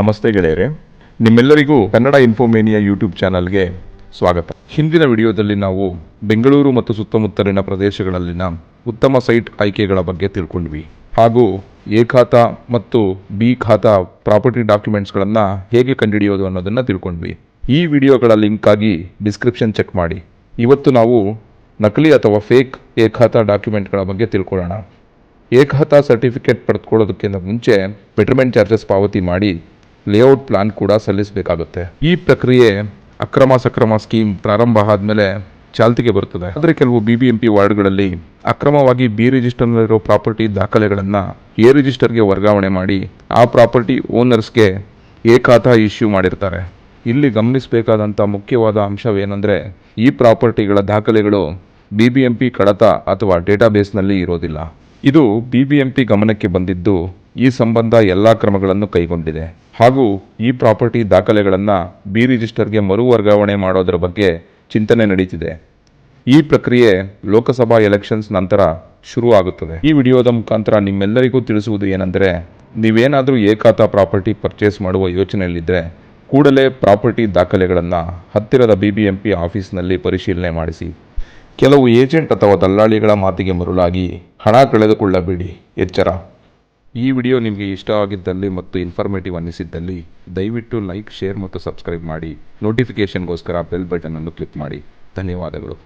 ನಮಸ್ತೆ ಗೆಳೆಯರೆ. ನಿಮ್ಮೆಲ್ಲರಿಗೂ ಕನ್ನಡ ಇನ್ಫೋಮೇನಿಯಾ ಯೂಟ್ಯೂಬ್ ಚಾನಲ್ಗೆ ಸ್ವಾಗತ. ಹಿಂದಿನ ವಿಡಿಯೋದಲ್ಲಿ ನಾವು ಬೆಂಗಳೂರು ಮತ್ತು ಸುತ್ತಮುತ್ತಲಿನ ಪ್ರದೇಶಗಳಲ್ಲಿನ ಉತ್ತಮ ಸೈಟ್ ಆಯ್ಕೆಗಳ ಬಗ್ಗೆ ತಿಳ್ಕೊಂಡ್ವಿ. ಹಾಗೂ ಎ ಖಾತಾ ಮತ್ತು ಬಿ ಖಾತಾ ಪ್ರಾಪರ್ಟಿ ಡಾಕ್ಯುಮೆಂಟ್ಸ್ಗಳನ್ನು ಹೇಗೆ ಕಂಡುಹಿಡಿಯೋದು ಅನ್ನೋದನ್ನು ತಿಳ್ಕೊಂಡ್ವಿ. ಈ ವಿಡಿಯೋಗಳ ಲಿಂಕ್ಗಾಗಿ ಡಿಸ್ಕ್ರಿಪ್ಷನ್ ಚೆಕ್ ಮಾಡಿ. ಇವತ್ತು ನಾವು ನಕಲಿ ಅಥವಾ ಫೇಕ್ ಎ ಖಾತಾ ಡಾಕ್ಯುಮೆಂಟ್ಗಳ ಬಗ್ಗೆ ತಿಳ್ಕೊಳ್ಳೋಣ. ಏಕಹತ ಸರ್ಟಿಫಿಕೇಟ್ ಪಡೆದುಕೊಳ್ಳೋದಕ್ಕಿಂತ ಮುಂಚೆ ಬೆಟರ್ಮೆಂಟ್ ಚಾರ್ಜಸ್ ಪಾವತಿ ಮಾಡಿ ಲೇಔಟ್ ಪ್ಲಾನ್ ಕೂಡ ಸಲ್ಲಿಸಬೇಕಾಗುತ್ತೆ. ಈ ಪ್ರಕ್ರಿಯೆ ಅಕ್ರಮ ಸಕ್ರಮ ಸ್ಕೀಮ್ ಪ್ರಾರಂಭ ಆದಮೇಲೆ ಚಾಲ್ತಿಗೆ ಬರುತ್ತದೆ. ಆದರೆ ಕೆಲವು ಬಿ ಬಿ ಎಂ ಪಿ ವಾರ್ಡ್ಗಳಲ್ಲಿ ಅಕ್ರಮವಾಗಿ ಬಿ ರಿಜಿಸ್ಟರ್ನಲ್ಲಿರೋ ಪ್ರಾಪರ್ಟಿ ದಾಖಲೆಗಳನ್ನು ಎ ರಿಜಿಸ್ಟರ್ಗೆ ವರ್ಗಾವಣೆ ಮಾಡಿ ಆ ಪ್ರಾಪರ್ಟಿ ಓನರ್ಸ್ಗೆ ಏಕಾತ ಇಶ್ಯೂ ಮಾಡಿರ್ತಾರೆ. ಇಲ್ಲಿ ಗಮನಿಸಬೇಕಾದಂಥ ಮುಖ್ಯವಾದ ಅಂಶವೇನೆಂದರೆ ಈ ಪ್ರಾಪರ್ಟಿಗಳ ದಾಖಲೆಗಳು ಬಿ ಬಿ ಎಂ ಪಿ ಕಡತ ಅಥವಾ ಡೇಟಾಬೇಸ್ನಲ್ಲಿ ಇರೋದಿಲ್ಲ. ಇದು ಬಿ ಬಿ ಎಂ ಪಿ ಗಮನಕ್ಕೆ ಬಂದಿದ್ದು ಈ ಸಂಬಂಧ ಎಲ್ಲ ಕ್ರಮಗಳನ್ನು ಕೈಗೊಂಡಿದೆ. ಹಾಗೂ ಈ ಪ್ರಾಪರ್ಟಿ ದಾಖಲೆಗಳನ್ನು ಬಿ ರಿಜಿಸ್ಟರ್ಗೆ ಮರು ವರ್ಗಾವಣೆ ಮಾಡೋದರ ಬಗ್ಗೆ ಚಿಂತನೆ ನಡೀತಿದೆ. ಈ ಪ್ರಕ್ರಿಯೆ ಲೋಕಸಭಾ ಎಲೆಕ್ಷನ್ಸ್ ನಂತರ ಶುರು ಆಗುತ್ತದೆ. ಈ ವಿಡಿಯೋದ ಮುಖಾಂತರ ನಿಮ್ಮೆಲ್ಲರಿಗೂ ತಿಳಿಸುವುದು ಏನೆಂದರೆ, ನೀವೇನಾದರೂ ಏಕಾತ ಪ್ರಾಪರ್ಟಿ ಪರ್ಚೇಸ್ ಮಾಡುವ ಯೋಚನೆಯಲ್ಲಿದ್ದರೆ ಕೂಡಲೇ ಪ್ರಾಪರ್ಟಿ ದಾಖಲೆಗಳನ್ನು ಹತ್ತಿರದ ಬಿ ಬಿ ಎಂ ಪಿ ಆಫೀಸ್ನಲ್ಲಿ ಪರಿಶೀಲನೆ ಮಾಡಿಸಿ. ಕೆಲವು ಏಜೆಂಟ್ ಅಥವಾ ದಲ್ಲಾಳಿಗಳ ಮಾತಿಗೆ ಮರುಳಾಗಿ ಹಣ ಕಳೆದುಕೊಳ್ಳಬೇಡಿ, ಎಚ್ಚರ. ಈ ವಿಡಿಯೋ ನಿಮಗೆ ಇಷ್ಟ ಆಗಿದ್ದಲ್ಲಿ ಮತ್ತು ಇನ್ಫಾರ್ಮೇಟಿವ್ ಅನ್ನಿಸಿದ್ದಲ್ಲಿ ದಯವಿಟ್ಟು ಲೈಕ್ ಶೇರ್ ಮತ್ತು ಸಬ್ಸ್ಕ್ರೈಬ್ ಮಾಡಿ. ನೋಟಿಫಿಕೇಷನ್ಗೋಸ್ಕರ ಬೆಲ್ ಬಟನ್ ಅನ್ನು ಕ್ಲಿಕ್ ಮಾಡಿ. ಧನ್ಯವಾದಗಳು.